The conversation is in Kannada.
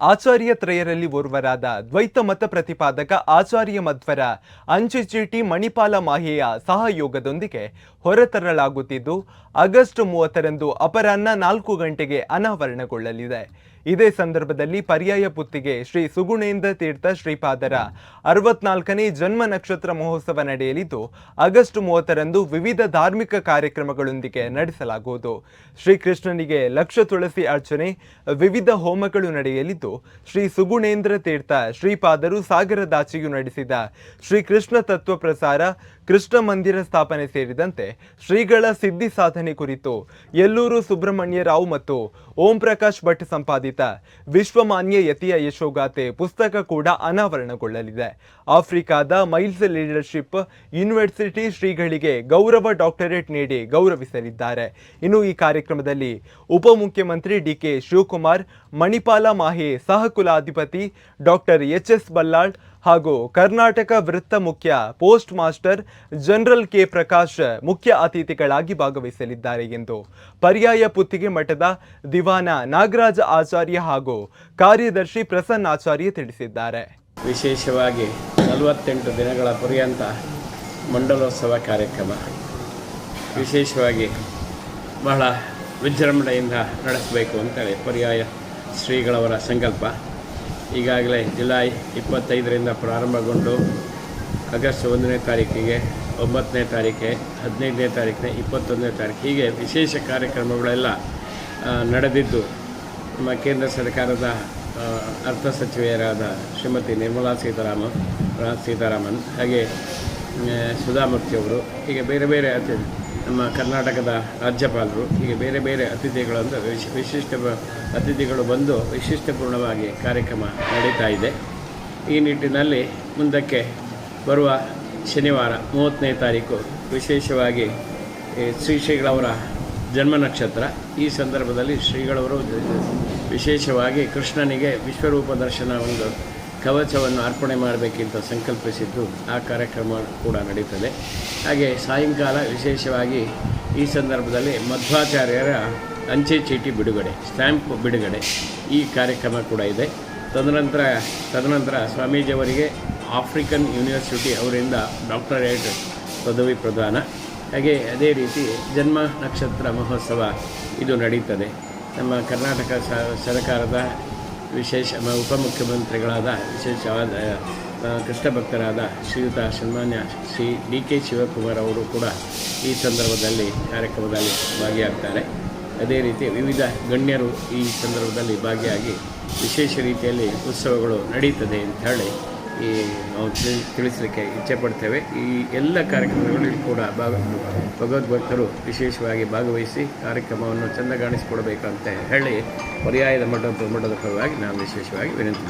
ಆಚಾರ್ಯ ತ್ರಯರಲ್ಲಿ ಓರ್ವರಾದ ದ್ವೈತ ಮತ ಪ್ರತಿಪಾದಕ ಆಚಾರ್ಯ ಮಧ್ವರ ಅಂಚೆ ಚೀಟಿ ಮಣಿಪಾಲ ಮಾಹೆಯ ಸಹಯೋಗದೊಂದಿಗೆ ಹೊರತರಲಾಗುತ್ತಿದ್ದು, ಆಗಸ್ಟ್ ಮೂವತ್ತರಂದು ಅಪರಾಹ್ನ ನಾಲ್ಕು ಗಂಟೆಗೆ ಅನಾವರಣಗೊಳ್ಳಲಿದೆ. ಇದೇ ಸಂದರ್ಭದಲ್ಲಿ ಪರ್ಯಾಯ ಪುತ್ತಿಗೆ ಶ್ರೀ ಸುಗುಣೇಂದ್ರ ತೀರ್ಥ ಶ್ರೀಪಾದರ ಅರವತ್ನಾಲ್ಕನೇ ಜನ್ಮ ನಕ್ಷತ್ರ ಮಹೋತ್ಸವ ನಡೆಯಲಿದ್ದು, ಆಗಸ್ಟ್ ಮೂವತ್ತರಂದು ವಿವಿಧ ಧಾರ್ಮಿಕ ಕಾರ್ಯಕ್ರಮಗಳೊಂದಿಗೆ ನಡೆಸಲಾಗುವುದು. ಶ್ರೀಕೃಷ್ಣನಿಗೆ ಲಕ್ಷ ತುಳಸಿ ಅರ್ಚನೆ, ವಿವಿಧ ಹೋಮಗಳು ನಡೆಯಲಿದ್ದು, ಶ್ರೀ ಸುಗುಣೇಂದ್ರ ತೀರ್ಥ ಶ್ರೀಪಾದರು ಸಾಗರದಾಚೆಯು ನಡೆಸಿದ ಶ್ರೀ ಕೃಷ್ಣ ತತ್ವ ಪ್ರಸಾರ ಕೃಷ್ಣ ಮಂದಿರ ಸ್ಥಾಪನೆ ಸೇರಿದಂತೆ ಶ್ರೀಗಳ ಸಿದ್ಧಿ ಸಾಧನೆ ಕುರಿತು ಯಲ್ಲೂರು ಸುಬ್ರಹ್ಮಣ್ಯ ರಾವ್ ಮತ್ತು ಓಂ ಪ್ರಕಾಶ್ ಭಟ್ ಸಂಪಾದಿತ ವಿಶ್ವಮಾನ್ಯ ಯತಿಯ ಯಶೋಗಾಥೆ ಪುಸ್ತಕ ಕೂಡ ಅನಾವರಣಗೊಳ್ಳಲಿದೆ. ಆಫ್ರಿಕಾದ ಮೈಲ್ಸ್ ಲೀಡರ್ಶಿಪ್ ಯೂನಿವರ್ಸಿಟಿ ಶ್ರೀಗಳಿಗೆ ಗೌರವ ಡಾಕ್ಟರೇಟ್ ನೀಡಿ ಗೌರವಿಸಲಿದ್ದಾರೆ. ಇನ್ನು ಈ ಕಾರ್ಯಕ್ರಮದಲ್ಲಿ ಉಪಮುಖ್ಯಮಂತ್ರಿ ಡಿ ಕೆ ಶಿವಕುಮಾರ್, ಮಣಿಪಾಲ ಮಾಹೆ ಸಹಕುಲಾಧಿಪತಿ ಡಾಕ್ಟರ್ ಎಚ್ ಎಸ್ ಬಲ್ಲಾಳ್ ಹಾಗೂ ಕರ್ನಾಟಕ ವೃತ್ತ ಮುಖ್ಯ post master general K Prakash ಮುಖ್ಯ ಅತಿಥಿಗಳಾಗಿ ಭಾಗವಹಿಸಲಿದ್ದಾರೆ ಎಂದು ಪರ್ಯಾಯ ಪುತ್ತಿಗೆ ಮಠದ ದಿವಾನ ನಾಗರಾಜ ಆಚಾರ್ಯ ಹಾಗೂ ಕಾರ್ಯದರ್ಶಿ ಪ್ರಸನ್ನ ಆಚಾರ್ಯ ತಿಳಿಸಿದ್ದಾರೆ. ವಿಶೇಷವಾಗಿ ನಲವತ್ತೆಂಟು ದಿನಗಳ ಪರ್ಯಂತ ಮಂಡಲೋತ್ಸವ ಕಾರ್ಯಕ್ರಮ. ವಿಶೇಷವಾಗಿ ಬಹಳ ವಿಜೃಂಭಣೆಯಿಂದ ನಡೆಸಬೇಕು ಅಂತೇಳಿ ಪರ್ಯಾಯ ಶ್ರೀಗಳವರ ಸಂಕಲ್ಪ. ಈಗಾಗಲೇ ಜುಲೈ ಇಪ್ಪತ್ತೈದರಿಂದ ಪ್ರಾರಂಭಗೊಂಡು ಆಗಸ್ಟ್ ಒಂದನೇ ತಾರೀಕಿಗೆ, ಒಂಬತ್ತನೇ ತಾರೀಕೆ, ಹದಿನೈದನೇ ತಾರೀಕಿನ ಇಪ್ಪತ್ತೊಂದನೇ ತಾರೀಕು. ಹೀಗೆ ವಿಶೇಷ ಕಾರ್ಯಕ್ರಮಗಳೆಲ್ಲ ನಡೆದಿದ್ದು ನಮ್ಮ ಕೇಂದ್ರ ಸರ್ಕಾರದ ಅರ್ಥ ಸಚಿವೆಯರಾದ ಶ್ರೀಮತಿ ನಿರ್ಮಲಾ ಸೀತಾರಾಮನ್ ಸೀತಾರಾಮನ್, ಹಾಗೆ ಸುಧಾಮೂರ್ತಿಯವರು, ಹೀಗೆ ಬೇರೆ ಬೇರೆ ಅತಿ ನಮ್ಮ ಕರ್ನಾಟಕದ ರಾಜ್ಯಪಾಲರು, ಹೀಗೆ ಬೇರೆ ಬೇರೆ ಅತಿಥಿಗಳು ಅಂದರೆ ವಿಶ್, ವಿಶಿಷ್ಟ ಅತಿಥಿಗಳು ಬಂದು ವಿಶಿಷ್ಟಪೂರ್ಣವಾಗಿ ಕಾರ್ಯಕ್ರಮ ನಡೀತಾ ಇದೆ. ಈ ನಿಟ್ಟಿನಲ್ಲಿ ಮುಂದಕ್ಕೆ ಬರುವ ಶನಿವಾರ ಮೂವತ್ತನೇ ತಾರೀಕು ವಿಶೇಷವಾಗಿ ಶ್ರೀ ಶ್ರೀಗಳವರ ಜನ್ಮ ನಕ್ಷತ್ರ. ಈ ಸಂದರ್ಭದಲ್ಲಿ ಶ್ರೀಗಳವರು ವಿಶೇಷವಾಗಿ ಕೃಷ್ಣನಿಗೆ ವಿಶ್ವರೂಪ ದರ್ಶನ ಒಂದು ಕವಚವನ್ನು ಅರ್ಪಣೆ ಮಾಡಬೇಕಿಂತ ಸಂಕಲ್ಪಿಸಿದ್ದು ಆ ಕಾರ್ಯಕ್ರಮ ಕೂಡ ನಡೀತದೆ. ಹಾಗೆ ಸಾಯಂಕಾಲ ವಿಶೇಷವಾಗಿ ಈ ಸಂದರ್ಭದಲ್ಲಿ ಮಧ್ವಾಚಾರ್ಯರ ಅಂಚೆ ಚೀಟಿ ಬಿಡುಗಡೆ, ಸ್ಟ್ಯಾಂಪ್ ಬಿಡುಗಡೆ ಈ ಕಾರ್ಯಕ್ರಮ ಕೂಡ ಇದೆ. ತದನಂತರ ತದನಂತರ ಸ್ವಾಮೀಜಿಯವರಿಗೆ ಆಫ್ರಿಕನ್ ಯೂನಿವರ್ಸಿಟಿ ಅವರಿಂದ ಡಾಕ್ಟರೇಟ್ ಪದವಿ ಪ್ರದಾನ. ಹಾಗೆ ಅದೇ ರೀತಿ ಜನ್ಮ ನಕ್ಷತ್ರ ಮಹೋತ್ಸವ ಇದು ನಡೀತದೆ. ನಮ್ಮ ಕರ್ನಾಟಕ ಸರ್ಕಾರದ ವಿಶೇಷ ಉಪಮುಖ್ಯಮಂತ್ರಿಗಳಾದ, ವಿಶೇಷವಾದ ಕೃಷ್ಣ ಭಕ್ತರಾದ ಶ್ರೀಯುತ ಸನ್ಮಾನ್ಯ ಶ್ರೀ ಡಿ ಕೆ ಶಿವಕುಮಾರ್ ಅವರು ಕೂಡ ಈ ಸಂದರ್ಭದಲ್ಲಿ ಕಾರ್ಯಕ್ರಮದಲ್ಲಿ ಭಾಗಿಯಾಗ್ತಾರೆ. ಅದೇ ರೀತಿ ವಿವಿಧ ಗಣ್ಯರು ಈ ಸಂದರ್ಭದಲ್ಲಿ ಭಾಗಿಯಾಗಿ ವಿಶೇಷ ರೀತಿಯಲ್ಲಿ ಉತ್ಸವಗಳು ನಡೀತದೆ ಅಂತ ಹೇಳಿ ಈ, ನಾವು ತಿಳಿ- ತಿಳಿಸಲಿಕ್ಕೆ ಇಚ್ಛೆ ಪಡ್ತೇವೆ. ಈ ಎಲ್ಲ ಕಾರ್ಯಕ್ರಮಗಳಲ್ಲಿ ಕೂಡ ಭಾಗ, ಭಗವದ್ಭಕ್ತರು ವಿಶೇಷವಾಗಿ ಭಾಗವಹಿಸಿ ಕಾರ್ಯಕ್ರಮವನ್ನು ಚೆಂದ ಕಾಣಿಸಿಕೊಡಬೇಕಂತ ಹೇಳಿ ಪರ್ಯಾಯದ ಮಠದ ಮಠದ ಪರವಾಗಿ ನಾನು ವಿಶೇಷವಾಗಿ ವಿನಂತಿ